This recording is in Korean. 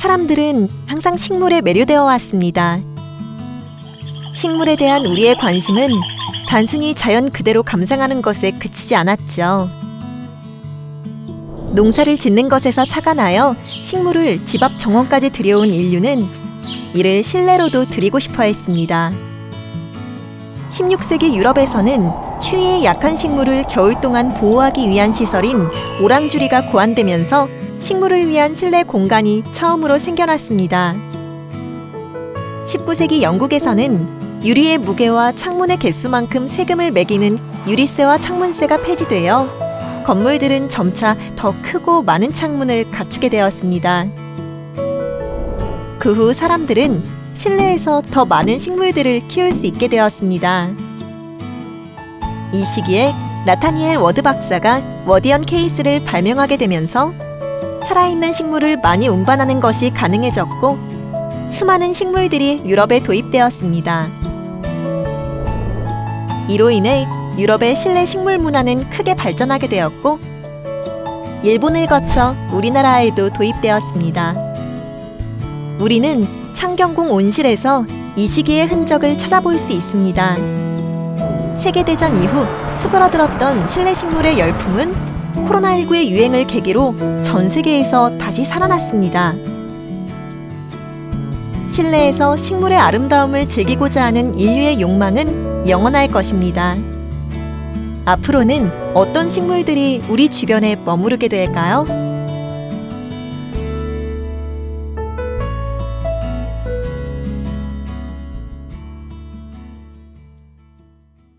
사람들은 항상 식물에 매료되어 왔습니다. 식물에 대한 우리의 관심은 단순히 자연 그대로 감상하는 것에 그치지 않았죠. 농사를 짓는 것에서 나여 식물을 집 앞 정원까지 들여온 인류는 이를 실내로도 드리고 싶어 했습니다. 16세기 유럽에서는 추위에 약한 식물을 겨울 동안 보호하기 위한 시설인 오랑주리가 고안되면서 식물을 위한 실내 공간이 처음으로 생겨났습니다. 19세기 영국에서는 유리의 무게와 창문의 개수만큼 세금을 매기는 유리세와 창문세가 폐지되어 건물들은 점차 더 크고 많은 창문을 갖추게 되었습니다. 그 후 사람들은 실내에서 더 많은 식물들을 키울 수 있게 되었습니다. 이 시기에 나타니엘 워드 박사가 워디언 케이스를 발명하게 되면서 살아있는 식물을 많이 운반하는 것이 가능해졌고 수많은 식물들이 유럽에 도입되었습니다. 이로 인해 유럽의 실내 식물 문화는 크게 발전하게 되었고 일본을 거쳐 우리나라에도 도입되었습니다. 우리는 창경궁 온실에서 이 시기의 흔적을 찾아볼 수 있습니다. 세계대전 이후 수그러들었던 실내 식물의 열풍은 코로나19의 유행을 계기로 전 세계에서 다시 살아났습니다. 실내에서 식물의 아름다움을 즐기고자 하는 인류의 욕망은 영원할 것입니다. 앞으로는 어떤 식물들이 우리 주변에 머무르게 될까요?